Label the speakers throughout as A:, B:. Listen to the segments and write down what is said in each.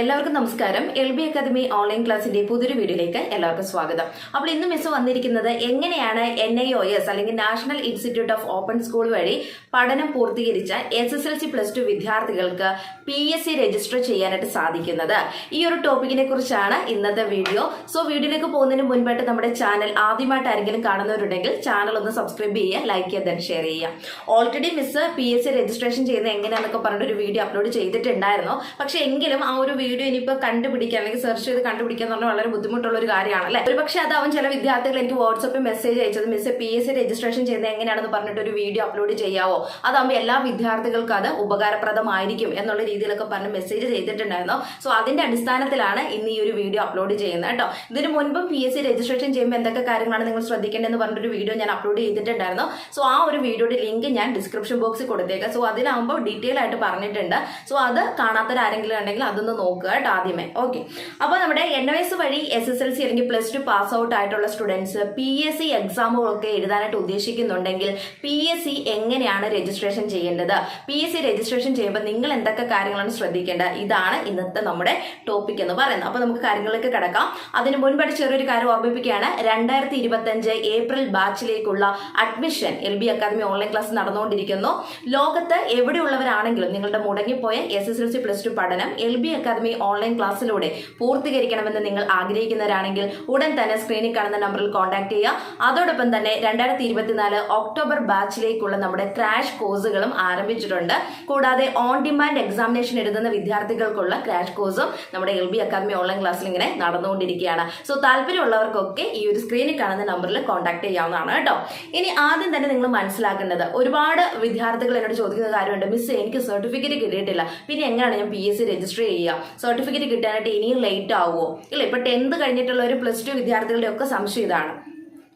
A: എല്ലാവർക്കും നമസ്കാരം. L B academy online ക്ലാസ്സിന്റെ പുതിയൊരു വീഡിയോയിലേക്ക് എല്ലാവർക്കും സ്വാഗതം. അപ്പോൾ ഇന്ന് മിസ് വന്നിരിക്കുന്നത് എങ്ങനെയാണ് എൻ ഐ ഒ എസ് അല്ലെങ്കിൽ national institute of open school വഴി പഠനം പൂർത്തീകരിച്ച S S L C plus two വിദ്യാർത്ഥികൾക്ക് പി എസ് സി രജിസ്റ്റർ ചെയ്യാനായിട്ട് സാധിക്കുന്നത്? ഈ ഒരു ടോപ്പിക്കിനെ കുറിച്ചാണ് ഇന്നത്തെ വീഡിയോ. സോ വീഡിയോയിലേക്ക് പോകുന്നതിന് മുൻപായിട്ട് നമ്മുടെ ചാനൽ ആദ്യമായിട്ട് ആരെങ്കിലും കാണുന്നവരുണ്ടെങ്കിൽ ചാനൽ ഒന്ന് സബ്സ്ക്രൈബ് ചെയ്യുക ലൈക്ക് ചെയ്യുക then ഷെയർ ചെയ്യുക. Already miss P S C registration ചെയ്യുന്നത് എങ്ങനെയാണെന്നൊക്കെ പറഞ്ഞിട്ട് ഒരു വീഡിയോ അപ്ലോഡ് ചെയ്തിട്ടുണ്ടായിരുന്നു. പക്ഷെ എങ്കിലും ആ ഒരു വീഡിയോ ഇനിയിപ്പോൾ കണ്ടുപിടിക്കുക അല്ലെങ്കിൽ സെർച്ച് ചെയ്ത് കണ്ടുപിടിക്കുക എന്ന് പറഞ്ഞാൽ വളരെ ബുദ്ധിമുട്ടുള്ള ഒരു കാര്യമാണ് അല്ലേ? ഒരു പക്ഷേ അതാവും ചില വിദ്യാർത്ഥികൾ എനിക്ക് വാട്സപ്പിൽ മെസ്സേജ് അയച്ചത് miss P S C registration ചെയ്യുന്നത് എങ്ങനെയാണെന്ന് പറഞ്ഞിട്ട് ഒരു വീഡിയോ അപ്ലോഡ് ചെയ്യാവോ? അതാകുമ്പോൾ എല്ലാ വിദ്യാർത്ഥികൾക്കും അത് ഉപകാരപ്രദമായിരിക്കും എന്നുള്ള രീതിയിലൊക്കെ പറഞ്ഞ് മെസ്സേജ് ചെയ്തിട്ടുണ്ടായിരുന്നു. സോ അതിന്റെ അടിസ്ഥാനത്തിലാണ് ഇന്ന് ഈ ഒരു വീഡിയോ അപ്ലോഡ് ചെയ്യുന്നത് കേട്ടോ. ഇതിന് മുൻപും പി എസ് സി രജിസ്ട്രേഷൻ ചെയ്യുമ്പോൾ എന്തൊക്കെ കാര്യങ്ങളാണ് നിങ്ങൾ ശ്രദ്ധിക്കേണ്ടതെന്ന് പറഞ്ഞിട്ടൊരു വീഡിയോ ഞാൻ അപ്ലോഡ് ചെയ്തിട്ടുണ്ടായിരുന്നു. സോ ആ ഒരു വീഡിയോയുടെ ലിങ്ക് ഞാൻ ഡിസ്ക്രിപ്ഷൻ ബോക്സിൽ കൊടുത്തേക്കാം. സോ അതിലാകുമ്പോൾ ഡീറ്റെയിൽ ആയിട്ട് പറഞ്ഞിട്ടുണ്ട്. സോ അത് കാണാത്തൊരാരെങ്കിലും ഉണ്ടെങ്കിൽ അതൊന്ന് കേട്ടോ ആദ്യമേ. ഓക്കെ അപ്പോൾ നമ്മുടെ എൻ ഒ എസ് വഴി എസ് എസ് എൽ സി അല്ലെങ്കിൽ പ്ലസ് ടു പാസ് ഔട്ട് ആയിട്ടുള്ള സ്റ്റുഡൻസ് പി എസ് സി എക്സാമുകളൊക്കെ എഴുതാനായിട്ട് ഉദ്ദേശിക്കുന്നുണ്ടെങ്കിൽ പി എസ് സി എങ്ങനെയാണ് രജിസ്ട്രേഷൻ ചെയ്യേണ്ടത്? പി എസ് സി രജിസ്ട്രേഷൻ ചെയ്യുമ്പോൾ നിങ്ങൾ എന്തൊക്കെ കാര്യങ്ങളാണ് ശ്രദ്ധിക്കേണ്ടത്? ഇതാണ് ഇന്നത്തെ നമ്മുടെ ടോപ്പിക് എന്ന് പറയുന്നത്. അപ്പോൾ നമുക്ക് കാര്യങ്ങളിലേക്ക് കിടക്കാം. അതിന് മുൻപായിട്ട് ചെറിയൊരു കാര്യം ഓർമ്മിപ്പിക്കുകയാണ്. രണ്ടായിരത്തി ഇരുപത്തഞ്ച് April ബാച്ചിലേക്കുള്ള admission L B academy online class നടന്നുകൊണ്ടിരിക്കുന്നു. ലോകത്ത് എവിടെയുള്ളവരാണെങ്കിലും നിങ്ങളുടെ മുടങ്ങിപ്പോയ S S L C plus two പഠനം എൽ ബി അക്കാദമി ഓൺലൈൻ ക്ലാസ്സിലൂടെ പൂർത്തീകരിക്കണമെന്ന് നിങ്ങൾ ആഗ്രഹിക്കുന്നവരാണെങ്കിൽ ഉടൻ തന്നെ സ്ക്രീനിൽ കാണുന്ന നമ്പറിൽ കോൺടാക്ട് ചെയ്യുക. അതോടൊപ്പം തന്നെ രണ്ടായിരത്തി ഇരുപത്തിനാല് ഒക്ടോബർ ബാച്ചിലേക്കുള്ള നമ്മുടെ ക്രാഷ് കോഴ്സുകളും ആരംഭിച്ചിട്ടുണ്ട്. കൂടാതെ ഓൺ ഡിമാൻഡ് എക്സാമിനേഷൻ എഴുതുന്ന വിദ്യാർത്ഥികൾക്കുള്ള ക്രാഷ് കോഴ്സും നമ്മുടെ എൽ ബി അക്കാദമി ഓൺലൈൻ ക്ലാസ്സിൽ ഇങ്ങനെ നടന്നുകൊണ്ടിരിക്കുകയാണ്. സോ താല്പര്യമുള്ളവർക്കൊക്കെ ഈ ഒരു സ്ക്രീനിൽ കാണുന്ന നമ്പറിൽ കോൺടാക്ട് ചെയ്യാവുന്നതാണ് കേട്ടോ. ഇനി ആദ്യം തന്നെ നിങ്ങൾ മനസ്സിലാക്കേണ്ടത് ഒരുപാട് വിദ്യാർത്ഥികൾ എന്നോട് ചോദിക്കുന്ന കാര്യമുണ്ട്. മിസ് എനിക്ക് സർട്ടിഫിക്കറ്റ് കിട്ടിയിട്ടില്ല. പിന്നെ എങ്ങനെയാണ് ഞാൻ പി എസ് സി രജിസ്റ്റർ ചെയ്യുക? സർട്ടിഫിക്കറ്റ് കിട്ടാനായിട്ട് ഇനിയും ലേറ്റ് ആവുമോ ഇല്ല? ഇപ്പൊ ടെൻത്ത് കഴിഞ്ഞിട്ടുള്ള ഒരു പ്ലസ് ടു വിദ്യാർത്ഥികളുടെ ഒക്കെ സംശയം ഇതാണ്.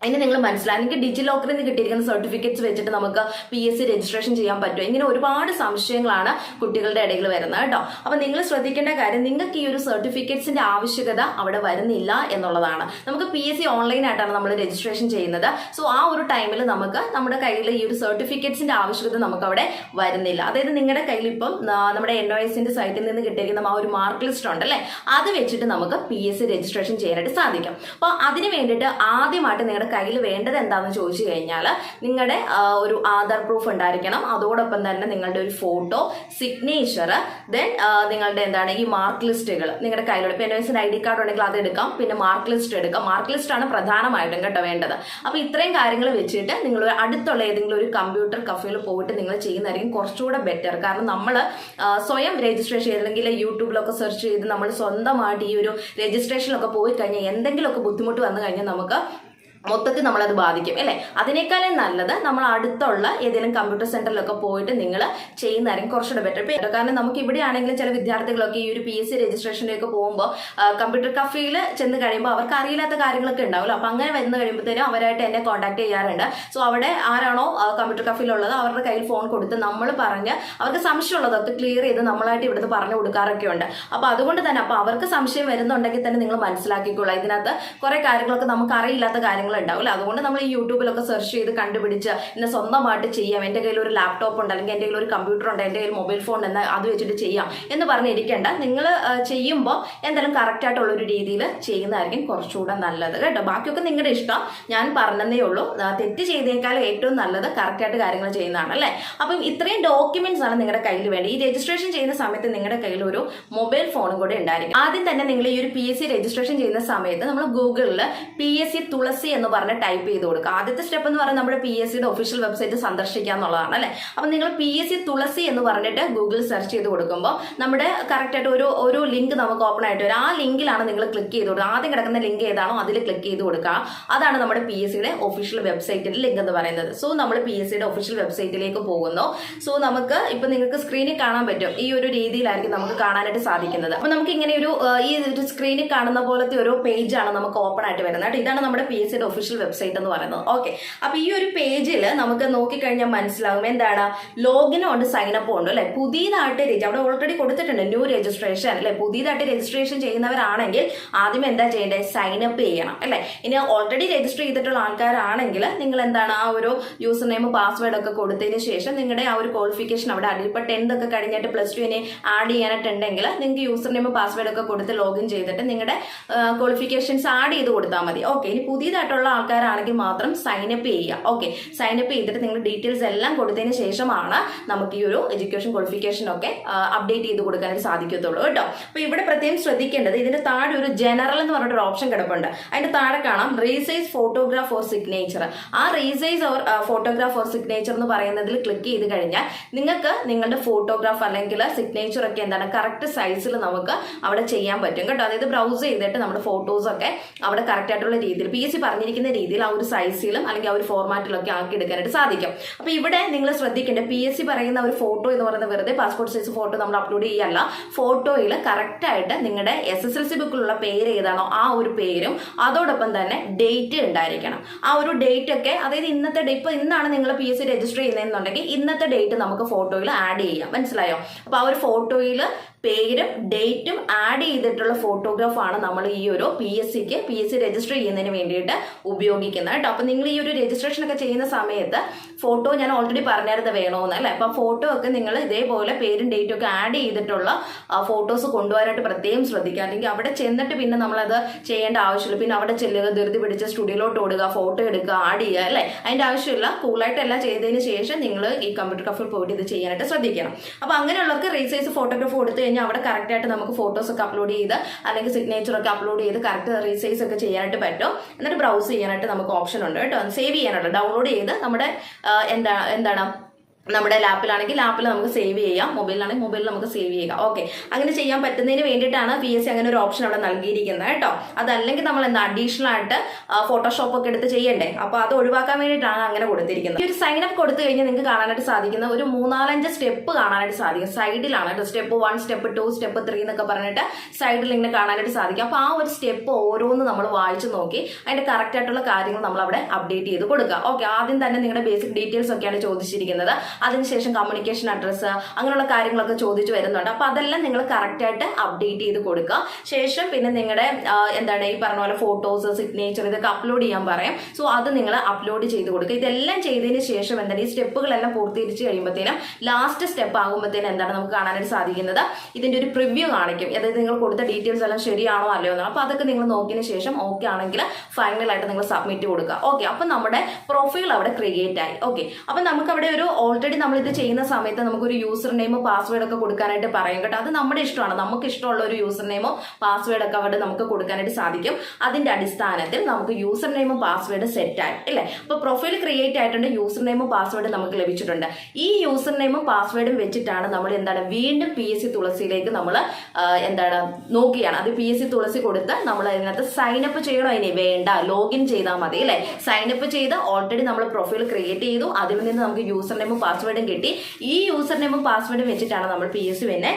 A: അതിന് നിങ്ങൾ മനസ്സിലായി. നിങ്ങൾക്ക് ഡിജി ലോക്കറിൽ നിന്ന് കിട്ടിയിരിക്കുന്ന സർട്ടിഫിക്കറ്റ്സ് വെച്ചിട്ട് നമുക്ക് പി എസ് സി രജിസ്ട്രേഷൻ ചെയ്യാൻ പറ്റുമോ ഇങ്ങനെ ഒരുപാട് സംശയങ്ങളാണ് കുട്ടികളുടെ ഇടയിൽ വരുന്നത് കേട്ടോ. അപ്പൊ നിങ്ങൾ ശ്രദ്ധിക്കേണ്ട കാര്യം നിങ്ങൾക്ക് ഈ ഒരു സർട്ടിഫിക്കറ്റ്സിന്റെ ആവശ്യകത അവിടെ വരുന്നില്ല എന്നുള്ളതാണ്. നമുക്ക് പി എസ് സി ഓൺലൈൻ ആയിട്ടാണ് നമ്മൾ രജിസ്ട്രേഷൻ ചെയ്യുന്നത്. സോ ആ ഒരു ടൈമിൽ നമുക്ക് നമ്മുടെ കയ്യിൽ ഈ ഒരു സർട്ടിഫിക്കറ്റ്സിന്റെ ആവശ്യകത നമുക്ക് അവിടെ വരുന്നില്ല. അതായത് നിങ്ങളുടെ കയ്യിൽ ഇപ്പം നമ്മുടെ എൻ ഒ എസിന്റെ സൈറ്റിൽ നിന്ന് കിട്ടിയിരിക്കുന്ന ആ ഒരു മാർക്ക് ലിസ്റ്റ് ഉണ്ടല്ലേ? അത് വെച്ചിട്ട് നമുക്ക് പി എസ് സി രജിസ്ട്രേഷൻ ചെയ്യാനായിട്ട് സാധിക്കും. അപ്പോൾ അതിന് വേണ്ടിയിട്ട് ആദ്യമായിട്ട് നിങ്ങളുടെ കയ്യിൽ വേണ്ടത് എന്താണെന്ന് ചോദിച്ചു കഴിഞ്ഞാൽ നിങ്ങളുടെ ഒരു ആധാർ പ്രൂഫ് ഉണ്ടായിരിക്കണം. അതോടൊപ്പം തന്നെ നിങ്ങളുടെ ഒരു ഫോട്ടോ സിഗ്നേച്ചർ ദെൻ നിങ്ങളുടെ എന്താണ് ഈ മാർക്ക് ലിസ്റ്റുകൾ നിങ്ങളുടെ കയ്യിലുള്ള ഇപ്പം എന്റെ ഐ ഡി കാർഡ് ഉണ്ടെങ്കിൽ അത് എടുക്കാം. പിന്നെ മാർക്ക് ലിസ്റ്റ് എടുക്കാം. മാർക്ക് ലിസ്റ്റ് ആണ് പ്രധാനമായിട്ടും കേട്ടോ വേണ്ടത്. അപ്പോൾ ഇത്രയും കാര്യങ്ങൾ വെച്ചിട്ട് നിങ്ങൾ അടുത്തുള്ള ഏതെങ്കിലും ഒരു കമ്പ്യൂട്ടർ കഫേയിൽ പോയിട്ട് നിങ്ങൾ ചെയ്യുന്നതായിരിക്കും കുറച്ചുകൂടെ ബെറ്റർ കാരണം നമ്മൾ സ്വയം രജിസ്ട്രേഷൻ ചെയ്തില്ലെങ്കിൽ യൂട്യൂബിലൊക്കെ സെർച്ച് ചെയ്ത് നമ്മൾ സ്വന്തമായിട്ട് ഈ ഒരു രജിസ്ട്രേഷനിലൊക്കെ പോയി കഴിഞ്ഞാൽ എന്തെങ്കിലുമൊക്കെ ബുദ്ധിമുട്ട് വന്നു കഴിഞ്ഞാൽ നമുക്ക് മൊത്തത്തിൽ നമ്മളത് ബാധിക്കും അല്ലേ? അതിനേക്കാളും നല്ലത് നമ്മൾ അടുത്തുള്ള ഏതെങ്കിലും കമ്പ്യൂട്ടർ സെന്ററിലൊക്കെ പോയിട്ട് നിങ്ങൾ ചെയ്യുന്നതായിരിക്കും കുറച്ചുകൂടെ ബെറ്റർ ഇപ്പം കാരണം നമുക്ക് ഇവിടെ ആണെങ്കിലും ചില വിദ്യാർത്ഥികളൊക്കെ ഈ ഒരു പി എസ് സി രജിസ്ട്രേഷനിലേക്ക് പോകുമ്പോൾ കമ്പ്യൂട്ടർ കഫേയിൽ ചെന്ന് കഴിയുമ്പോൾ അവർക്ക് അറിയില്ലാത്ത കാര്യങ്ങളൊക്കെ ഉണ്ടാവുമല്ലോ. അപ്പം അങ്ങനെ വന്ന് കഴിയുമ്പോഴത്തേനും അവരായിട്ട് എന്നെ കോൺടാക്ട് ചെയ്യാറുണ്ട്. സോ അവിടെ ആരാണോ കമ്പ്യൂട്ടർ കഫേയിലുള്ളത് അവരുടെ കയ്യിൽ ഫോൺ കൊടുത്ത് നമ്മൾ പറഞ്ഞ് അവർക്ക് സംശയമുള്ളതൊക്കെ ക്ലിയർ ചെയ്ത് നമ്മളായിട്ട് ഇവിടുന്ന് പറഞ്ഞു കൊടുക്കാറൊക്കെ ഉണ്ട്. അപ്പോൾ അതുകൊണ്ട് തന്നെ അപ്പോൾ അവർക്ക് സംശയം വരുന്നുണ്ടെങ്കിൽ തന്നെ നിങ്ങൾ മനസ്സിലാക്കിക്കോളാം. ഇതിനകത്ത് കുറേ കാര്യങ്ങളൊക്കെ നമുക്ക് അറിയില്ലാത്ത കാര്യങ്ങൾ ഉണ്ടാവില്ല അതുകൊണ്ട് നമ്മൾ ഈ യൂട്യൂബിലൊക്കെ സെർച്ച് ചെയ്ത് കണ്ടുപിടിച്ച് എന്നെ സ്വന്തമായിട്ട് ചെയ്യാം. എന്റെ കയ്യിൽ ഒരു ലാപ്ടോപ്പ് ഉണ്ട് അല്ലെങ്കിൽ എന്റെ കയ്യിൽ ഒരു കമ്പ്യൂട്ടർ ഉണ്ട് എന്റെ കയ്യിൽ മൊബൈൽ ഫോൺ എന്ന് അത് വെച്ചിട്ട് ചെയ്യാം എന്ന് പറഞ്ഞിരിക്കേണ്ട. നിങ്ങൾ ചെയ്യുമ്പോൾ എന്തായാലും കറക്റ്റായിട്ടുള്ള ഒരു രീതിയിൽ ചെയ്യുന്നതായിരിക്കും കുറച്ചുകൂടെ നല്ലത് കേട്ടോ. ബാക്കിയൊക്കെ നിങ്ങളുടെ ഇഷ്ടം. ഞാൻ പറഞ്ഞതേ ഉള്ളൂ. തെറ്റ് ചെയ്തേക്കാൾ ഏറ്റവും നല്ലത് കറക്റ്റായിട്ട് കാര്യങ്ങൾ ചെയ്യുന്നതാണ് അല്ലേ? അപ്പം ഇത്രയും ഡോക്യുമെന്റ്സ് ആണ് നിങ്ങളുടെ കയ്യിൽ വേണ്ടത്. ഈ രജിസ്ട്രേഷൻ ചെയ്യുന്ന സമയത്ത് നിങ്ങളുടെ കയ്യിൽ ഒരു മൊബൈൽ ഫോണും കൂടെ ഉണ്ടായിരിക്കും. ആദ്യം തന്നെ നിങ്ങൾ ഈ ഒരു പി രജിസ്ട്രേഷൻ ചെയ്യുന്ന സമയത്ത് നമ്മൾ ഗൂഗിളിൽ പി തുളസി എന്ന് പറഞ്ഞ് ടൈപ്പ് ചെയ്ത് കൊടുക്കുക. ആദ്യത്തെ സ്റ്റെപ്പ് എന്ന് പറഞ്ഞാൽ നമ്മുടെ പി എസ് സിയുടെ ഒഫീഷ്യൽ വെബ്സൈറ്റ് സന്ദർശിക്കുക എന്നുള്ളതാണ് അല്ലേ? അപ്പം നിങ്ങൾ പി എസ് സി തുളസി എന്ന് പറഞ്ഞിട്ട് ഗൂഗിൾ സെർച്ച് ചെയ്ത് കൊടുക്കുമ്പോൾ നമ്മുടെ കറക്റ്റായിട്ട് ഒരു ഒരു ലിങ്ക് നമുക്ക് ഓപ്പൺ ആയിട്ട് വരും. ആ ലിങ്കിലാണ് നിങ്ങൾ ക്ലിക്ക് ചെയ്ത് കൊടുക്കുക. ആദ്യം കിടക്കുന്ന ലിങ്ക് ഏതാണോ അതിൽ ക്ലിക്ക് ചെയ്ത് കൊടുക്കുക. അതാണ് നമ്മുടെ പി എസ് സിയുടെ ഒഫീഷ്യൽ വെബ്സൈറ്റിന്റെ ലിങ്ക് എന്ന് പറയുന്നത്. സോ നമ്മൾ പി എസ് സിയുടെ ഒഫീഷ്യൽ വെബ്സൈറ്റിലേക്ക് പോകുന്നു. സോ നമുക്ക് ഇപ്പൊ നിങ്ങൾക്ക് സ്ക്രീനിൽ കാണാൻ പറ്റും. ഈ ഒരു രീതിയിലായിരിക്കും നമുക്ക് കാണാനായിട്ട് സാധിക്കുന്നത്. അപ്പൊ നമുക്ക് ഇങ്ങനെ ഒരു ഈ ഒരു സ്ക്രീനിൽ കാണുന്ന പോലത്തെ ഒരു പേജാണ് നമുക്ക് ഓപ്പൺ ആയിട്ട് വരുന്നത്. ഇതാണ് നമ്മുടെ പി എസ് സിയുടെ ഒഫീഷ്യൽ വെബ്സൈറ്റ് എന്ന് പറയുന്നത്. ഓക്കെ അപ്പൊ ഈ ഒരു പേജിൽ നമുക്ക് നോക്കിക്കഴിഞ്ഞാൽ മനസ്സിലാകും എന്താണ്? ലോഗിനും ഉണ്ട് സൈനപ്പും ഉണ്ട് അല്ലെ? പുതിയതായിട്ട് അവിടെ ഓൾറെഡി കൊടുത്തിട്ടുണ്ട് ന്യൂ രജിസ്ട്രേഷൻ അല്ലെ? പുതിയതായിട്ട് രജിസ്ട്രേഷൻ ചെയ്യുന്നവരാണെങ്കിൽ ആദ്യം എന്താ ചെയ്യേണ്ടത്? സൈനപ്പ് ചെയ്യണം അല്ലെ? ഇനി ഓൾറെഡി രജിസ്റ്റർ ചെയ്തിട്ടുള്ള ആൾക്കാരാണെങ്കിൽ നിങ്ങൾ എന്താണ് ആ ഒരു യൂസർ നെയിം പാസ്വേഡ് ഒക്കെ കൊടുത്തതിന് ശേഷം നിങ്ങളുടെ ആ ഒരു ക്വാളിഫിക്കേഷൻ അവിടെ അതിൽ ഇപ്പൊ ടെൻത്ത് ഒക്കെ കഴിഞ്ഞിട്ട് പ്ലസ് ടു ഇനി ആഡ് ചെയ്യാനായിട്ടുണ്ടെങ്കിൽ നിങ്ങൾക്ക് യൂസർ നെയിം പാസ്വേഡ് ഒക്കെ കൊടുത്ത് ലോഗിൻ ചെയ്തിട്ട് നിങ്ങളുടെ ക്വാളിഫിക്കേഷൻസ് ആഡ് ചെയ്ത് കൊടുത്താൽ മതി. ഓക്കെ ഇനി പുതിയതായിട്ടുള്ള ആൾക്കാരാണെങ്കിൽ മാത്രം സൈനപ്പ് ചെയ്യുക. ഓക്കെ സൈനപ്പ് ചെയ്തിട്ട് നിങ്ങൾ ഡീറ്റെയിൽസ് എല്ലാം കൊടുത്തതിന് ശേഷമാണ് നമുക്ക് ഈ ഒരു എഡ്യൂക്കേഷൻ ക്വാളിഫിക്കേഷൻ ഒക്കെ അപ്ഡേറ്റ് ചെയ്ത് കൊടുക്കാനായിട്ട് സാധിക്കത്തുള്ളൂ കേട്ടോ. അപ്പോൾ ഇവിടെ പ്രത്യേകം ശ്രദ്ധിക്കേണ്ടത് ഇതിന്റെ താഴെ ഒരു ജനറൽ എന്ന് പറഞ്ഞിട്ട് ഒരു ഓപ്ഷൻ കിടപ്പുണ്ട്. അതിന്റെ താഴെ കാണാം റീസൈസ് ഫോട്ടോഗ്രാഫ് ഓർ സിഗ്നേച്ചർ ആ resize or photograph or signature എന്ന് പറയുന്നതിൽ ക്ലിക്ക് ചെയ്ത് കഴിഞ്ഞാൽ നിങ്ങൾക്ക് നിങ്ങളുടെ ഫോട്ടോഗ്രാഫ് അല്ലെങ്കിൽ സിഗ്നേച്ചർ ഒക്കെ എന്താണ് കറക്റ്റ് സൈസിൽ നമുക്ക് അവിടെ ചെയ്യാൻ പറ്റും കേട്ടോ. അതായത് ബ്രൗസ് ചെയ്തിട്ട് നമ്മുടെ ഫോട്ടോസ് ഒക്കെ അവിടെ കറക്റ്റ് ആയിട്ടുള്ള രീതിയിൽ പി എസ് സി പറഞ്ഞിരിക്കുന്ന രീതിയിൽ ആ ഒരു സൈസിലും അല്ലെങ്കിൽ ആ ഒരു ഫോർമാറ്റിലൊക്കെ ആക്കി എടുക്കാനായിട്ട് സാധിക്കും. അപ്പൊ ഇവിടെ നിങ്ങൾ ശ്രദ്ധിക്കേണ്ടത് പി എസ് സി പറയുന്ന ഒരു ഫോട്ടോ എന്ന് പറയുന്നത് വെറുതെ പാസ്പോർട്ട് സൈസ് ഫോട്ടോ നമ്മൾ അപ്ലോഡ് ചെയ്യല്ല. ഫോട്ടോയിൽ കറക്റ്റ് ആയിട്ട് നിങ്ങളുടെ എസ് എസ് എൽ സി ബുക്കിലുള്ള പേര് ഏതാണോ ആ ഒരു പേരും അതോടൊപ്പം തന്നെ ഡേറ്റ് ഉണ്ടായിരിക്കണം. ആ ഒരു ഡേറ്റ് ഒക്കെ അതായത് ഇന്നത്തെ ഡേറ്റ് ഇന്നാണ് നിങ്ങൾ പി എസ് സി രജിസ്റ്റർ ചെയ്യുന്നതെന്നുണ്ടെങ്കിൽ ഇന്നത്തെ ഡേറ്റ് നമുക്ക് ഫോട്ടോയിൽ ആഡ് ചെയ്യാം. മനസ്സിലായോ? അപ്പൊ ആ ഒരു ഫോട്ടോയിൽ പേരും ഡേറ്റും ആഡ് ചെയ്തിട്ടുള്ള ഫോട്ടോഗ്രാഫാണ് നമ്മൾ ഈ ഒരു പി എസ് സിക്ക് പി എസ് സി രജിസ്റ്റർ ചെയ്യുന്നതിന് വേണ്ടിയിട്ട് ഉപയോഗിക്കുന്നത്. കേട്ടോ. അപ്പം നിങ്ങൾ ഈ ഒരു രജിസ്ട്രേഷൻ ഒക്കെ ചെയ്യുന്ന സമയത്ത് ഫോട്ടോ ഞാൻ ഓൾറെഡി പറഞ്ഞായിരുന്നു വേണമെന്ന് അല്ലേ? അപ്പൊ ഫോട്ടോ ഒക്കെ നിങ്ങൾ ഇതേപോലെ പേരും ഡേറ്റും ഒക്കെ ആഡ് ചെയ്തിട്ടുള്ള ഫോട്ടോസ് കൊണ്ടുവരാനായിട്ട് പ്രത്യേകം ശ്രദ്ധിക്കുക. അല്ലെങ്കിൽ അവിടെ ചെന്നിട്ട് പിന്നെ നമ്മളത് ചെയ്യേണ്ട ആവശ്യമില്ല. പിന്നെ അവിടെ ചെല്ലുക ധൃതി പിടിച്ച് സ്റ്റുഡിയോയിലോട്ട് ഓടുക ഫോട്ടോ എടുക്കുക ആഡ് ചെയ്യുക അല്ലേ? അതിന്റെ ആവശ്യമില്ല. കൂളായിട്ട് എല്ലാം ചെയ്തതിന് ശേഷം നിങ്ങൾ ഈ കമ്പ്യൂട്ടർ കഫിൽ പോയിട്ട് ഇത് ചെയ്യാനായിട്ട് ശ്രദ്ധിക്കണം. അപ്പൊ അങ്ങനെയുള്ളവർക്ക് റീസൈസ് ഫോട്ടോഗ്രാഫ് കൊടുത്തു കഴിഞ്ഞാൽ അവിടെ കറക്റ്റായിട്ട് നമുക്ക് ഫോട്ടോസ് ഒക്കെ അപ്ലോഡ് ചെയ്ത് അല്ലെങ്കിൽ സിഗ്നേച്ചർ ഒക്കെ അപ്ലോഡ് ചെയ്ത് കറക്റ്റ് റീസൈസ് ഒക്കെ ചെയ്യാനായിട്ട് പറ്റും. എന്നിട്ട് ബ്രൗസ് ചെയ്യാനായിട്ട് നമുക്ക് ഓപ്ഷൻ ഉണ്ട് കേട്ടോ. സേവ് ചെയ്യാനുള്ള ഡൗൺലോഡ് ചെയ്ത് നമ്മുടെ എന്താ എന്താണ്? നമ്മുടെ ലാപ്പിലാണെങ്കിൽ ലാപ്പിൽ നമുക്ക് സേവ് ചെയ്യാം മൊബൈലിലാണെങ്കിൽ മൊബൈലിൽ നമുക്ക് സേവ് ചെയ്യാം. ഓക്കെ അങ്ങനെ ചെയ്യാൻ പറ്റുന്നതിന് വേണ്ടിയിട്ടാണ് പി എസ് സി അങ്ങനെ ഒരു ഓപ്ഷൻ അവിടെ നൽകിയിരിക്കുന്നത് കേട്ടോ. അതല്ലെങ്കിൽ നമ്മൾ എന്താ അഡീഷണൽ ആയിട്ട് ഫോട്ടോഷോപ്പ് ഒക്കെ എടുത്ത് ചെയ്യണ്ടേ? അപ്പോൾ അത് ഒഴിവാക്കാൻ വേണ്ടിയിട്ടാണ് അങ്ങനെ കൊടുത്തിരിക്കുന്നത്. ഈ ഒരു സൈൻ അപ്പ് കൊടുത്തു കഴിഞ്ഞാൽ നിങ്ങൾക്ക് കാണാനായിട്ട് സാധിക്കുന്ന ഒരു മൂന്നാലഞ്ച് സ്റ്റെപ്പ് കാണാനായിട്ട് സാധിക്കും. സൈഡിലാണ് step one step two step three എന്നൊക്കെ പറഞ്ഞിട്ട് സൈഡിൽ ഇങ്ങനെ കാണാനായിട്ട് സാധിക്കും. അപ്പോൾ ആ ഒരു സ്റ്റെപ്പ് ഓരോന്ന് നമ്മൾ വായിച്ചു നോക്കി അതിന്റെ കറക്റ്റ് ആയിട്ടുള്ള കാര്യങ്ങൾ നമ്മൾ അവിടെ അപ്ഡേറ്റ് ചെയ്ത് കൊടുക്കുക. ഓക്കെ ആദ്യം തന്നെ നിങ്ങളുടെ ബേസിക് ഡീറ്റെയിൽസ് ഒക്കെയാണ് ചോദിച്ചിരിക്കുന്നത്. അതിനുശേഷം കമ്മ്യൂണിക്കേഷൻ അഡ്രസ്സ് അങ്ങനെയുള്ള കാര്യങ്ങളൊക്കെ ചോദിച്ചു വരുന്നുണ്ട്. അപ്പോൾ അതെല്ലാം നിങ്ങൾ കറക്റ്റായിട്ട് അപ്ഡേറ്റ് ചെയ്ത് കൊടുക്കുക. ശേഷം പിന്നെ നിങ്ങളുടെ എന്താണ് ഈ പറഞ്ഞ പോലെ ഫോട്ടോസ് സിഗ്നേച്ചർ ഇതൊക്കെ അപ്ലോഡ് ചെയ്യാൻ പറയും. സോ അത് നിങ്ങൾ അപ്ലോഡ് ചെയ്ത് കൊടുക്കുക. ഇതെല്ലാം ചെയ്തതിന് ശേഷം എന്താണ് ഈ സ്റ്റെപ്പുകളെല്ലാം പൂർത്തീകരിച്ച് കഴിയുമ്പോഴത്തേനും ലാസ്റ്റ് സ്റ്റെപ്പ് ആകുമ്പോഴത്തേനും എന്താണ് നമുക്ക് കാണാനായിട്ട് സാധിക്കുന്നത്? ഇതിന്റെ ഒരു പ്രിവ്യൂ കാണിക്കും. അതായത് നിങ്ങൾ കൊടുത്ത ഡീറ്റെയിൽസ് എല്ലാം ശരിയാണോ അല്ലയോ എന്നാണ്. അപ്പോൾ അതൊക്കെ നിങ്ങൾ നോക്കിയതിന് ശേഷം ഓക്കെ ആണെങ്കിൽ ഫൈനലായിട്ട് നിങ്ങൾ സബ്മിറ്റ് കൊടുക്കുക. ഓക്കെ അപ്പം നമ്മുടെ പ്രൊഫൈൽ അവിടെ ക്രിയേറ്റ് ആയി. ഓക്കെ അപ്പം നമുക്ക് അവിടെ ഒരു ഓൾറെഡി നമ്മൾ ഇത് ചെയ്യുന്ന സമയത്ത് നമുക്കൊരു യൂസർ നെയിമോ പാസ്വേഡ് ഒക്കെ കൊടുക്കാനായിട്ട് പറയും കേട്ടോ. അത് നമ്മുടെ ഇഷ്ടമാണ്. നമുക്ക് ഇഷ്ടമുള്ള ഒരു യൂസർ നെയിമോ പാസ്വേഡ് ഒക്കെ അവിടെ നമുക്ക് കൊടുക്കാനായിട്ട് സാധിക്കും. അതിന്റെ അടിസ്ഥാനത്തിൽ നമുക്ക് യൂസർ നെയിമും പാസ്വേഡ് സെറ്റ് ആയി. അല്ലേ അപ്പോൾ പ്രൊഫൈൽ ക്രിയേറ്റ് ആയിട്ടുണ്ട്. യൂസർ നെയിമും പാസ്വേഡ് നമുക്ക് ലഭിച്ചിട്ടുണ്ട്. ഈ യൂസർ നെയിമും പാസ്വേഡും വെച്ചിട്ടാണ് നമ്മൾ എന്താണ് വീണ്ടും പി എസ് സി തുളസിയിലേക്ക് നമ്മൾ എന്താണ് നോക്കിയാണ്. അത് പി എസ് സി തുളസി കൊടുത്ത് നമ്മൾ അതിനകത്ത് സൈൻ അപ്പ് ചെയ്യണോ. ഇനി വേണ്ട. ലോഗിൻ ചെയ്താൽ മതി. അല്ലേ സൈൻ അപ്പ് ചെയ്ത് ഓൾറെഡി നമ്മൾ പ്രൊഫൈൽ ക്രിയേറ്റ് ചെയ്തു. അതിൽ നിന്ന് നമുക്ക് യൂസർ നെയിമും പാസ്വേഡും കിട്ടി. ഈ യൂസർ നെയിമും പാസ്വേഡും വെച്ചിട്ടാണ് നമ്മൾ പി എസ് പിന്നെ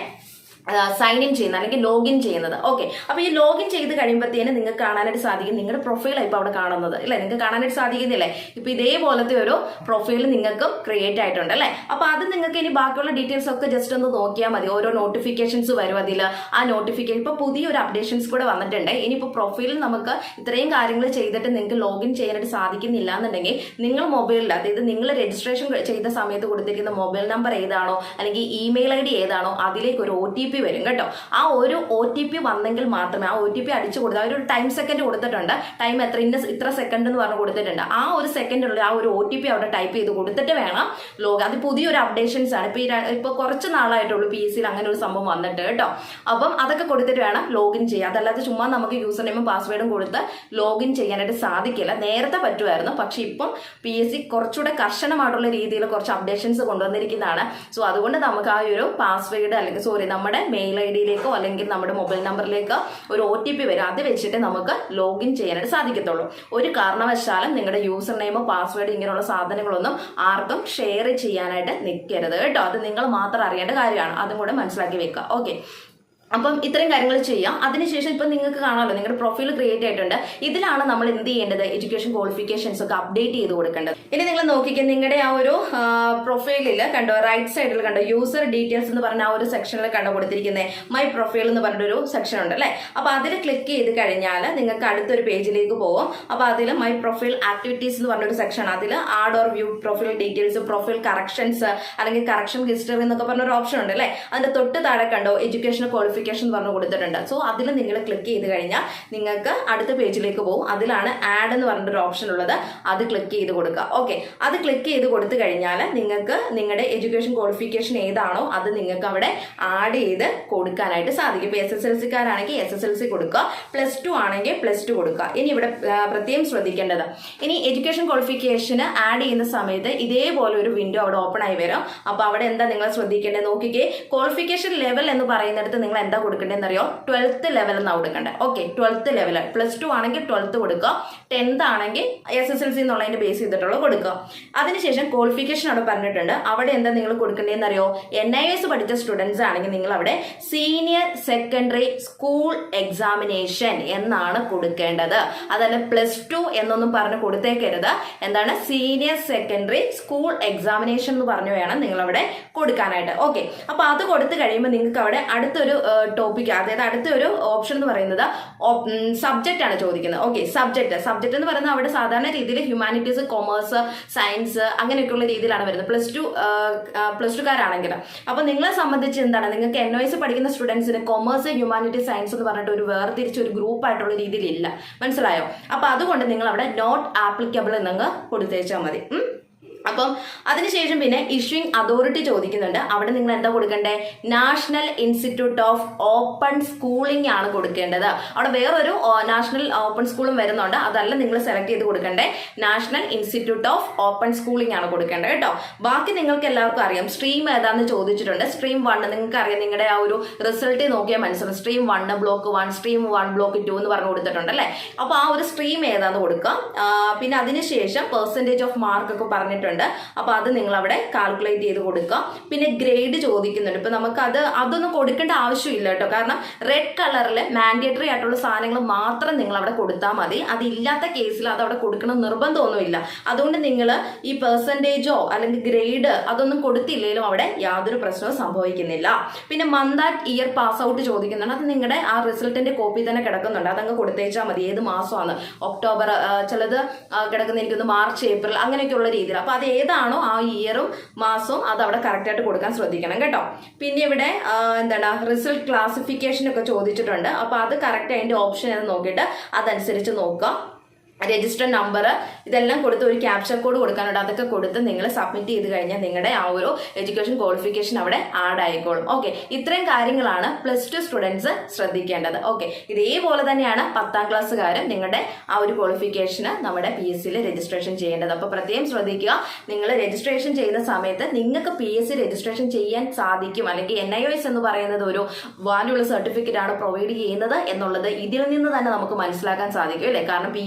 A: സൈൻ ഇൻ ചെയ്യുന്നത് അല്ലെങ്കിൽ ലോഗിൻ ചെയ്യുന്നത്. ഓക്കെ അപ്പോൾ ഈ ലോഗിൻ ചെയ്ത് കഴിയുമ്പോഴത്തേനും നിങ്ങൾക്ക് കാണാനായിട്ട് സാധിക്കും നിങ്ങളുടെ പ്രൊഫൈലാണ് ഇപ്പോൾ അവിടെ കാണുന്നത്. അല്ലേ നിങ്ങൾക്ക് കാണാനായിട്ട് സാധിക്കുന്നില്ലേ? ഇപ്പൊ ഇതേപോലത്തെ ഒരു പ്രൊഫൈൽ നിങ്ങൾക്കും ക്രിയേറ്റ് ആയിട്ടുണ്ട് അല്ലേ? അപ്പോൾ അത് നിങ്ങൾക്ക് ഇനി ബാക്കിയുള്ള ഡീറ്റെയിൽസ് ഒക്കെ ജസ്റ്റ് ഒന്ന് നോക്കിയാൽ മതി. ഓരോ നോട്ടിഫിക്കേഷൻസ് വരും അതിൽ ആ നോട്ടിഫിക്കേഷൻ ഇപ്പൊ പുതിയൊരു അപ്ഡേഷൻസ് കൂടെ വന്നിട്ടുണ്ട്. ഇനിയിപ്പോൾ പ്രൊഫൈലിൽ നമുക്ക് ഇത്രയും കാര്യങ്ങൾ ചെയ്തിട്ട് നിങ്ങൾക്ക് ലോഗിൻ ചെയ്യാനായിട്ട് സാധിക്കുന്നില്ല എന്നുണ്ടെങ്കിൽ നിങ്ങൾ മൊബൈലിൽ അതായത് നിങ്ങൾ രജിസ്ട്രേഷൻ ചെയ്ത സമയത്ത് കൊടുത്തിരിക്കുന്ന മൊബൈൽ നമ്പർ ഏതാണോ അല്ലെങ്കിൽ ഇമെയിൽ ഐ ഡി ഏതാണോ അതിലേക്ക് ഒരു ഒ ടി പി വരും കേട്ടോ. ആ ഒരു ഒ ടി പി വന്നെങ്കിൽ മാത്രമേ ആ ഒ ടി പി അടിച്ചു കൊടുത്താൽ ഒരു ടൈം സെക്കൻഡ് കൊടുത്തിട്ടുണ്ട്. ടൈം എത്ര ഇന്ന ഇത്ര സെക്കൻഡ് എന്ന് പറഞ്ഞ് കൊടുത്തിട്ടുണ്ട്. ആ ഒരു സെക്കൻഡിലുള്ള ആ ഒരു ഒ ടി പി അവിടെ ടൈപ്പ് ചെയ്ത് കൊടുത്തിട്ട് വേണം ലോഗ് അത് പുതിയൊരു അപ്ഡേഷൻസ് ആണ്. ഇപ്പൊ ഇപ്പോൾ ഇപ്പൊ കുറച്ച് നാളായിട്ടുള്ളൂ പി എസ് സിയിൽ അങ്ങനെ ഒരു സംഭവം വന്നിട്ട് കേട്ടോ. അപ്പം അതൊക്കെ കൊടുത്തിട്ട് വേണം ലോഗിൻ ചെയ്യാം അതല്ലാതെ ചുമ്മാ നമുക്ക് യൂസർ നെയിമും പാസ്വേഡും കൊടുത്ത് ലോഗിൻ ചെയ്യാനായിട്ട് സാധിക്കില്ല. നേരത്തെ പറ്റുമായിരുന്നു. പക്ഷെ ഇപ്പം പി എസ് സി കുറച്ചുകൂടെ കർശനമായിട്ടുള്ള രീതിയിൽ കുറച്ച് അപ്ഡേഷൻസ് കൊണ്ടുവന്നിരിക്കുന്നതാണ്. സോ അതുകൊണ്ട് നമുക്ക് ആ ഒരു പാസ്വേഡ് അല്ലെങ്കിൽ സോറി നമ്മുടെ മെയിൽ ഐ ഡിയിലേക്കോ അല്ലെങ്കിൽ നമ്മുടെ മൊബൈൽ നമ്പറിലേക്കോ ഒരു ഒ ടി പി വരും. അത് വെച്ചിട്ട് നമുക്ക് ലോഗിൻ ചെയ്യാനായിട്ട് സാധിക്കത്തുള്ളൂ. ഒരു കാരണവശാലും നിങ്ങളുടെ യൂസർ നെയിമോ പാസ്വേഡ് ഇങ്ങനെയുള്ള സാധനങ്ങളൊന്നും ആർക്കും ഷെയർ ചെയ്യാനായിട്ട് നിൽക്കരുത് കേട്ടോ. അത് നിങ്ങൾ മാത്രം അറിയേണ്ട കാര്യമാണ്. അതും കൂടെ മനസ്സിലാക്കി വെക്കുക. ഓക്കെ അപ്പം ഇത്രയും കാര്യങ്ങൾ ചെയ്യാം. അതിനുശേഷം ഇപ്പം നിങ്ങൾക്ക് കാണാമല്ലോ നിങ്ങളുടെ പ്രൊഫൈൽ ക്രിയേറ്റ് ആയിട്ടുണ്ട്. ഇതിലാണ് നമ്മൾ എന്ത് ചെയ്യേണ്ടത്? എഡ്യൂക്കേഷൻ ക്വാളിഫിക്കേഷൻസ് ഒക്കെ അപ്ഡേറ്റ് ചെയ്ത് കൊടുക്കേണ്ടത്. ഇനി നിങ്ങൾ നോക്കിക്കുക നിങ്ങളുടെ ആ ഒരു പ്രൊഫൈലിൽ കണ്ടോ റൈറ്റ് സൈഡിൽ കണ്ടോ യൂസർ ഡീറ്റെയിൽസ് എന്ന് പറഞ്ഞ ആ ഒരു സെക്ഷനിൽ കണ്ടോ കൊടുത്തിരിക്കുന്നത് മൈ പ്രൊഫൈൽ എന്ന് പറഞ്ഞൊരു സെക്ഷൻ ഉണ്ട് അല്ലേ? അപ്പോൾ അതിൽ ക്ലിക്ക് ചെയ്ത് കഴിഞ്ഞാൽ നിങ്ങൾക്ക് അടുത്തൊരു പേജിലേക്ക് പോകും. അപ്പോൾ അതിൽ മൈ പ്രൊഫൈൽ ആക്ടിവിറ്റീസ് എന്ന് പറഞ്ഞൊരു സെക്ഷൻ അതിൽ add or view profile details profile corrections അല്ലെങ്കിൽ കറക്ഷൻ ഹിസ്റ്ററി എന്നൊക്കെ പറഞ്ഞൊരു ഓപ്ഷൻ ഉണ്ട് അല്ലേ? അതിന്റെ തൊട്ട് താഴെ കണ്ടോ എഡ്യൂക്കേഷൻ ക്വാളിഫിക്കേഷൻ പറഞ്ഞു കൊടുത്തിട്ടുണ്ട്. സോ അതിൽ നിങ്ങൾ ക്ലിക്ക് ചെയ്ത് കഴിഞ്ഞാൽ നിങ്ങൾക്ക് അടുത്ത പേജിലേക്ക് പോകും. അതിലാണ് ആഡ് എന്ന് പറഞ്ഞിട്ടൊരു ഓപ്ഷൻ ഉള്ളത്. അത് ക്ലിക്ക് ചെയ്ത് കൊടുക്കുക. ഓക്കെ അത് ക്ലിക്ക് ചെയ്ത് കൊടുത്തു കഴിഞ്ഞാൽ നിങ്ങൾക്ക് നിങ്ങളുടെ എഡ്യൂക്കേഷൻ ക്വാളിഫിക്കേഷൻ ഏതാണോ അത് നിങ്ങൾക്ക് അവിടെ ആഡ് ചെയ്ത് കൊടുക്കാനായിട്ട് സാധിക്കും. ഇപ്പോൾ എസ് എസ് എൽ സിക്കാരാണെങ്കിൽ എസ് എസ് എൽ സി കൊടുക്കുക. പ്ലസ് ടു ആണെങ്കിൽ പ്ലസ് ടു കൊടുക്കുക. ഇനി ഇവിടെ പ്രത്യേകം ശ്രദ്ധിക്കേണ്ടത്. ഇനി എഡ്യൂക്കേഷൻ ക്വാളിഫിക്കേഷന് ആഡ് ചെയ്യുന്ന സമയത്ത് ഇതേപോലെ ഒരു വിൻഡോ അവിടെ ഓപ്പൺ ആയി വരും. അപ്പോൾ അവിടെ എന്താ നിങ്ങൾ ശ്രദ്ധിക്കേണ്ടത്? നോക്കിക്കേ. ക്വാളിഫിക്കേഷൻ ലെവൽ എന്ന് പറയുന്നിടത്ത് നിങ്ങൾ എന്താ കൊടുക്കേണ്ടതെന്ന് അറിയോ ട്വൽത്ത് ലെവൽ എന്നാണ് കൊടുക്കേണ്ടത് okay twelfth level plus two ആണെങ്കിൽ ട്വൽത്ത് കൊടുക്കുക. ടെൻത്ത് ആണെങ്കിൽ എസ് എസ് എൽ സി എന്നുള്ളതിന്റെ ബേസ് ചെയ്തിട്ടുള്ള കൊടുക്കുക. അതിനുശേഷം ക്വാളിഫിക്കേഷൻ അവിടെ പറഞ്ഞിട്ടുണ്ട്. അവിടെ എന്താ നിങ്ങൾ കൊടുക്കേണ്ടതെന്ന് അറിയോ എൻ ഐ എസ് പഠിച്ച സ്റ്റുഡൻസ് ആണെങ്കിൽ നിങ്ങൾ അവിടെ സീനിയർ സെക്കൻഡറി സ്കൂൾ എക്സാമിനേഷൻ എന്നാണ് കൊടുക്കേണ്ടത്. അതല്ല പ്ലസ് ടു എന്നൊന്നും പറഞ്ഞ് കൊടുത്തേക്കരുത്. എന്താണ്? സീനിയർ സെക്കൻഡറി സ്കൂൾ എക്സാമിനേഷൻ എന്ന് പറഞ്ഞു വേണം നിങ്ങൾ അവിടെ കൊടുക്കാനായിട്ട്. ഓക്കെ അപ്പൊ അത് കൊടുത്തു കഴിയുമ്പോൾ നിങ്ങൾക്ക് അവിടെ അടുത്തൊരു ടോപ്പിക് അതായത് അടുത്തൊരു ഓപ്ഷൻ എന്ന് പറയുന്നത് സബ്ജക്റ്റ് ആണ് ചോദിക്കുന്നത്. ഓക്കെ സബ്ജക്റ്റ് സബ്ജക്റ്റ് എന്ന് പറയുന്നത് അവിടെ സാധാരണ രീതിയിൽ ഹ്യൂമാനിറ്റീസ് കൊമേഴ്സ് സയൻസ് അങ്ങനെയൊക്കെയുള്ള രീതിയിലാണ് വരുന്നത്. പ്ലസ് ടു പ്ലസ് ടുക്കാരാണെങ്കിൽ അപ്പോൾ നിങ്ങളെ സംബന്ധിച്ച് എന്താണ്? നിങ്ങൾക്ക് എൻ ഒ എസ് പഠിക്കുന്ന സ്റ്റുഡൻസിന് കൊമേഴ്സ് ഹ്യൂമാനിറ്റി സയൻസ് എന്ന് പറഞ്ഞിട്ട് ഒരു വേർതിരിച്ച് ഒരു ഗ്രൂപ്പ് ആയിട്ടുള്ള രീതിയിലില്ല മനസ്സിലായോ? അപ്പോൾ അതുകൊണ്ട് നിങ്ങൾ അവിടെ നോട്ട് ആപ്ലിക്കബിൾ എന്നങ്ങ് കൊടുത്തേച്ചാൽ മതി. അപ്പം അതിനുശേഷം പിന്നെ ഇഷ്യൂയിങ് അതോറിറ്റി ചോദിക്കുന്നുണ്ട്. അവിടെ നിങ്ങൾ എന്താ കൊടുക്കേണ്ടത് national institute of open schooling ആണ് കൊടുക്കേണ്ടത്. അവിടെ വേറൊരു നാഷണൽ ഓപ്പൺ സ്കൂളും വരുന്നുണ്ട്. അതല്ല നിങ്ങൾ സെലക്ട് ചെയ്ത് കൊടുക്കേണ്ടത് national institute of open schooling ആണ് കൊടുക്കേണ്ടത് കേട്ടോ. ബാക്കി നിങ്ങൾക്ക് എല്ലാവർക്കും അറിയാം. സ്ട്രീം ഏതാന്ന് ചോദിച്ചിട്ടുണ്ട്. സ്ട്രീം വൺ നിങ്ങൾക്ക് അറിയാം നിങ്ങളുടെ ആ ഒരു റിസൾട്ട് നോക്കിയാൽ മനസ്സിലാവും. Stream one block one stream one block two എന്ന് പറഞ്ഞു കൊടുത്തിട്ടുണ്ട് അല്ലേ? അപ്പോൾ ആ ഒരു സ്ട്രീം ഏതാണെന്ന് കൊടുക്കാം. പിന്നെ അതിനുശേഷം പെർസെന്റേജ് ഓഫ് മാർക്ക് ഒക്കെ പറഞ്ഞിട്ടുണ്ട്. അപ്പോൾ അത് നിങ്ങൾ അവിടെ കാൽക്കുലേറ്റ് ചെയ്ത് കൊടുക്കുക. പിന്നെ ഗ്രേഡ് ചോദിക്കുന്നുണ്ട്. ഇപ്പൊ നമുക്ക് അത് അതൊന്നും കൊടുക്കേണ്ട ആവശ്യമില്ല കേട്ടോ. കാരണം റെഡ് കളറിൽ മാൻഡേറ്ററി ആയിട്ടുള്ള സാധനങ്ങൾ മാത്രം നിങ്ങൾ അവിടെ കൊടുത്താൽ മതി അതില്ലാത്ത കേസിൽ അത് അവിടെ കൊടുക്കണം നിർബന്ധമൊന്നുമില്ല. അതുകൊണ്ട് നിങ്ങൾ ഈ പെർസെന്റേജോ അല്ലെങ്കിൽ ഗ്രേഡ് അതൊന്നും കൊടുത്തില്ലെങ്കിലും അവിടെ യാതൊരു പ്രശ്നവും സംഭവിക്കുന്നില്ല. പിന്നെ month and year pass out ചോദിക്കുന്നുണ്ട്. അത് നിങ്ങളുടെ ആ റിസൾട്ടിന്റെ കോപ്പി തന്നെ കിടക്കുന്നുണ്ട്. അതങ്ങ് കൊടുത്തേച്ചാൽ മതി. ഏത് മാസമാണ്? ഒക്ടോബർ ചിലത് കിടക്കുന്ന മാർച്ച് ഏപ്രിൽ അങ്ങനെയൊക്കെയുള്ള രീതിയിൽ. അപ്പോൾ അത് ഏതാണോ ആ ഇയറും മാസവും അത് അവിടെ കറക്റ്റായിട്ട് കൊടുക്കാൻ ശ്രദ്ധിക്കണം കേട്ടോ. പിന്നെ ഇവിടെ എന്താണ് റിസൾട്ട് ക്ലാസിഫിക്കേഷൻ ഒക്കെ ചോദിച്ചിട്ടുണ്ട്. അപ്പോൾ അത് കറക്റ്റ് അതിന്റെ ഓപ്ഷൻ എന്ന് നോക്കിയിട്ട് അതനുസരിച്ച് നോക്കുക രജിസ്റ്റർ നമ്പർ ഇതെല്ലാം കൊടുത്ത് ഒരു ക്യാപ്ചർ കോഡ് കൊടുക്കാനുണ്ട് അതൊക്കെ കൊടുത്ത് നിങ്ങൾ സബ്മിറ്റ് ചെയ്ത് കഴിഞ്ഞാൽ നിങ്ങളുടെ ആ ഒരു എഡ്യൂക്കേഷൻ ക്വാളിഫിക്കേഷൻ അവിടെ ആഡ് ആയിക്കോളും. ഓക്കെ ഇത്രയും കാര്യങ്ങളാണ് പ്ലസ് ടു സ്റ്റുഡൻസ് ശ്രദ്ധിക്കേണ്ടത്. ഓക്കെ ഇതേപോലെ തന്നെയാണ് പത്താം ക്ലാസ്സുകാരും നിങ്ങളുടെ ആ ഒരു ക്വാളിഫിക്കേഷന് നമ്മുടെ പി എസ് രജിസ്ട്രേഷൻ ചെയ്യേണ്ടത്. അപ്പോൾ പ്രത്യേകം ശ്രദ്ധിക്കുക നിങ്ങൾ രജിസ്ട്രേഷൻ ചെയ്യുന്ന സമയത്ത് നിങ്ങൾക്ക് പി രജിസ്ട്രേഷൻ ചെയ്യാൻ സാധിക്കും. അല്ലെങ്കിൽ എൻ എന്ന് പറയുന്നത് ഒരു വാല്യുള്ള സർട്ടിഫിക്കറ്റ് ആണ് പ്രൊവൈഡ് ചെയ്യുന്നത് എന്നുള്ളത് ഇതിൽ നിന്ന് തന്നെ നമുക്ക് മനസ്സിലാക്കാൻ സാധിക്കും അല്ലേ? കാരണം പി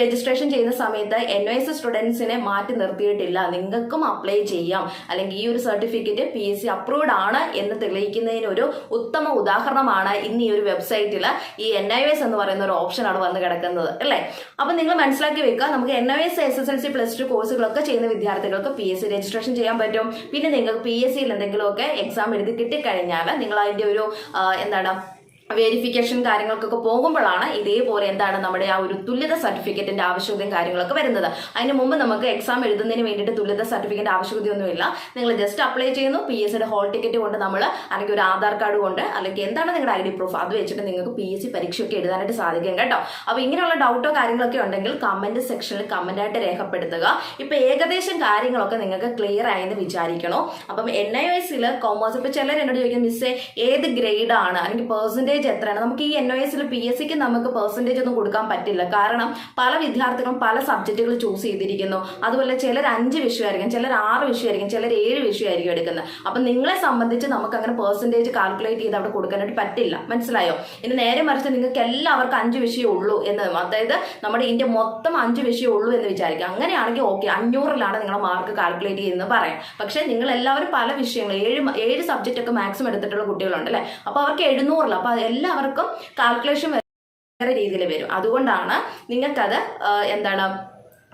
A: രജിസ്ട്രേഷൻ ചെയ്യുന്ന സമയത്ത് എൻ ഒ എസ് സ്റ്റുഡൻസിനെ മാറ്റി നിർത്തിയിട്ടില്ല. നിങ്ങൾക്കും അപ്ലൈ ചെയ്യാം. അല്ലെങ്കിൽ ഈ ഒരു certificate P S C approved ആണ് എന്ന് തെളിയിക്കുന്നതിന് ഒരു ഉത്തമ ഉദാഹരണമാണ് ഇന്ന് ഈ ഒരു വെബ്സൈറ്റിൽ ഈ എൻ ഐ എസ് എന്ന് പറയുന്ന ഒരു ഓപ്ഷനാണ് വന്ന് കിടക്കുന്നത്. അല്ലേ? അപ്പൊ നിങ്ങൾ മനസ്സിലാക്കി വെക്കുക. നമുക്ക് N I S S S L C plus two കോഴ്സുകളൊക്കെ ചെയ്യുന്ന വിദ്യാർത്ഥികൾക്ക് പി എസ് സി രജിസ്ട്രേഷൻ ചെയ്യാൻ പറ്റും. പിന്നെ നിങ്ങൾക്ക് പി എസ് സിയിൽ എന്തെങ്കിലുമൊക്കെ എക്സാം എഴുതി കിട്ടിക്കഴിഞ്ഞാൽ നിങ്ങൾ അതിന്റെ ഒരു എന്താണ് വെരിഫിക്കേഷൻ കാര്യങ്ങൾക്കൊക്കെ പോകുമ്പോഴാണ് ഇതേപോലെ എന്താണ് നമ്മുടെ ആ ഒരു തുല്യത സർട്ടിഫിക്കറ്റിന്റെ ആവശ്യകതയും കാര്യങ്ങളൊക്കെ വരുന്നത്. അതിന് മുമ്പ് നമുക്ക് എക്സാം എഴുതുന്നതിന് വേണ്ടിയിട്ട് തുല്യത സർട്ടിഫിക്കറ്റ് ആവശ്യകതയൊന്നുമില്ല. നിങ്ങൾ ജസ്റ്റ് അപ്ലൈ ചെയ്യുന്നു. പി എസ് സിയുടെ ഹോൾ ടിക്കറ്റ് കൊണ്ട് നമ്മൾ അല്ലെങ്കിൽ ഒരു ആധാർ കാർഡ് കൊണ്ട് അല്ലെങ്കിൽ എന്താണ് നിങ്ങളുടെ ഐ ഡി പ്രൂഫ് അത് വെച്ചിട്ട് നിങ്ങൾക്ക് പി എസ് സി പരീക്ഷയൊക്കെ എഴുതാനായിട്ട് സാധിക്കും കേട്ടോ. അപ്പോൾ ഇങ്ങനെയുള്ള ഡൗട്ടോ കാര്യങ്ങളൊക്കെ ഉണ്ടെങ്കിൽ കമന്റ് സെക്ഷനിൽ കമന്റ് ആയിട്ട് രേഖപ്പെടുത്തുക. ഇപ്പൊ ഏകദേശം കാര്യങ്ങളൊക്കെ നിങ്ങൾക്ക് ക്ലിയർ ആയെന്ന് വിചാരിക്കണോ? അപ്പം എൻ ഐ എസിൽ കോമേഴ്സ് ഇപ്പൊ ചിലർ എന്നോട് ചോദിക്കും മിസ്സേ ഏത് ഗ്രേഡാണ് അല്ലെങ്കിൽ പെർസെന്റേജ് പെർസെന്റേജ് എത്രയാണ്? നമുക്ക് ഈ എൻ ഒ എസിൽ പി എസ് സിക്ക് നമുക്ക് പെർസെന്റേജ് ഒന്നും കൊടുക്കാൻ പറ്റില്ല. കാരണം പല വിദ്യാർത്ഥികളും പല സബ്ജക്റ്റുകൾ ചൂസ് ചെയ്തിരിക്കുന്നു. അതുപോലെ ചിലർ അഞ്ച് വിഷയമായിരിക്കും ചിലർ ആറ് വിഷയമായിരിക്കും ചിലർ ഏഴ് വിഷയമായിരിക്കും എടുക്കുന്നത്. അപ്പം നിങ്ങളെ സംബന്ധിച്ച് നമുക്ക് അങ്ങനെ പെർസെന്റേജ് കാൽക്കുലേറ്റ് ചെയ്ത് അവിടെ കൊടുക്കാനായിട്ട് പറ്റില്ല. മനസ്സിലായോ? ഇനി നേരെ മറിച്ച് നിങ്ങൾക്ക് എല്ലാവർക്കും അഞ്ച് വിഷയം ഉള്ളൂ എന്ന് അതായത് നമ്മുടെ ഇന്ത്യ മൊത്തം അഞ്ച് വിഷയം ഉള്ളൂ എന്ന് വിചാരിക്കുക. അങ്ങനെയാണെങ്കിൽ ഓക്കെ അഞ്ഞൂറിലാണ് നിങ്ങളുടെ മാർക്ക് കാൽക്കുലേറ്റ് ചെയ്യുന്നത് പറയാം. പക്ഷേ നിങ്ങൾ എല്ലാവരും പല വിഷയങ്ങൾ ഏഴ് ഏഴ് സബ്ജക്റ്റ് ഒക്കെ മാക്സിമം എടുത്തിട്ടുള്ള കുട്ടികളുണ്ട് അല്ലേ? അപ്പോൾ അവർക്ക് എഴുന്നൂറില്ല അപ്പോൾ എല്ലാവർക്കും കാൽക്കുലേഷൻ വേറെ രീതിയിൽ വരും. അതുകൊണ്ടാണ് നിങ്ങൾക്കത് എന്താണ്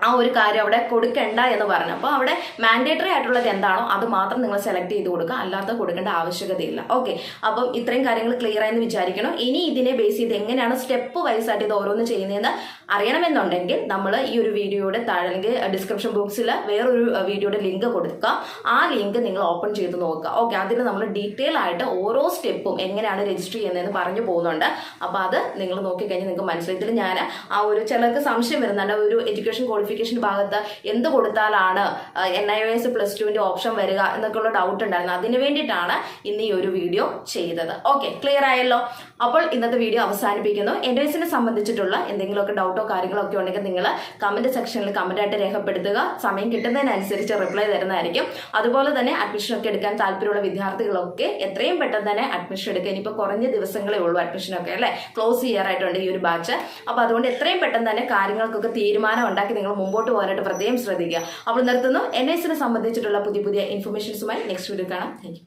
A: ആ ഒരു കാര്യം അവിടെ കൊടുക്കണ്ട എന്ന് പറഞ്ഞു അപ്പോൾ അവിടെ മാൻഡേറ്ററി ആയിട്ടുള്ളത് എന്താണോ അത് മാത്രം നിങ്ങൾ സെലക്ട് ചെയ്ത് കൊടുക്കുക. അല്ലാത്ത കൊടുക്കേണ്ട ആവശ്യകതയില്ല. ഓക്കെ അപ്പം ഇത്രയും കാര്യങ്ങൾ ക്ലിയർ ആയെന്ന് വിചാരിക്കണം. ഇനി ഇതിനെ ബേസ് ചെയ്ത് എങ്ങനെയാണ് സ്റ്റെപ്പ് വൈസ് ആയിട്ട് ഇത് ഓരോന്ന് ചെയ്യുന്നതെന്ന് അറിയണമെന്നുണ്ടെങ്കിൽ നമ്മൾ ഈ ഒരു വീഡിയോയുടെ താഴെ അല്ലെങ്കിൽ ഡിസ്ക്രിപ്ഷൻ ബോക്സിൽ വേറൊരു വീഡിയോയുടെ ലിങ്ക് കൊടുക്കുക ആ ലിങ്ക് നിങ്ങൾ ഓപ്പൺ ചെയ്ത് നോക്കുക. ഓക്കെ അതിൽ നമ്മൾ ഡീറ്റെയിൽ ആയിട്ട് ഓരോ സ്റ്റെപ്പും എങ്ങനെയാണ് രജിസ്റ്റർ ചെയ്യുന്നതെന്ന് പറഞ്ഞു പോകുന്നുണ്ട്. അപ്പോൾ അത് നിങ്ങൾ നോക്കിക്കഴിഞ്ഞാൽ നിങ്ങൾക്ക് മനസ്സിലായി. ഇതിൽ ഞാൻ ആ ഒരു ചിലർക്ക് സംശയം വരുന്നുണ്ട്. ഒരു എഡ്യൂക്കേഷൻ ക്വാളിഫിക്കേഷൻ ഭാഗത്ത് എന്ത് കൊടുത്താലാണ് എൻ ഐ എസ് പ്ലസ് ടുവിന്റെ ഓപ്ഷൻ വരിക എന്നൊക്കെയുള്ള ഡൗട്ട് ഉണ്ടായിരുന്നു. അതിന് വേണ്ടിയിട്ടാണ് ഇന്ന് ഈ ഒരു വീഡിയോ ചെയ്തത്. ഓക്കെ ക്ലിയർ ആയല്ലോ? അപ്പോൾ ഇന്നത്തെ വീഡിയോ അവസാനിപ്പിക്കുന്നു. എൻ എസിനെ സംബന്ധിച്ചിട്ടുള്ള എന്തെങ്കിലുമൊക്കെ ഡൗട്ടോ കാര്യങ്ങളോ ഒക്കെ ഉണ്ടെങ്കിൽ നിങ്ങൾ കമന്റ് സെക്ഷനിൽ കമന്റ് ആയിട്ട് രേഖപ്പെടുത്തുക. സമയം കിട്ടുന്നതിനനുസരിച്ച് റിപ്ലൈ തരുന്നതായിരിക്കും. അതുപോലെ തന്നെ അഡ്മിഷൻ ഒക്കെ എടുക്കാൻ താല്പര്യമുള്ള വിദ്യാർത്ഥികളൊക്കെ എത്രയും പെട്ടെന്ന് തന്നെ അഡ്മിഷൻ എടുക്കുക. ഇനിയിപ്പോൾ കുറഞ്ഞ ദിവസങ്ങളേ ഉള്ളൂ അഡ്മിഷനൊക്കെ അല്ലേ? ക്ലോസ് ചെയ്യാറായിട്ടുണ്ട് ഈ ഒരു ബാച്ച് അപ്പോൾ അതുകൊണ്ട് എത്രയും പെട്ടെന്ന് തന്നെ കാര്യങ്ങൾക്കൊക്കെ തീരുമാനം ഉണ്ടാക്കി നിങ്ങൾ മുമ്പോട്ട് പോകാനായിട്ട് പ്രത്യേകം ശ്രദ്ധിക്കുക. അപ്പോൾ നിർത്തുന്നു. എൻ എസിനെ സംബന്ധിച്ചിട്ടുള്ള പുതിയ പുതിയ ഇൻഫർമേഷൻസുമായി നെക്സ്റ്റ് വീഡിയോ കാണാം. താങ്ക്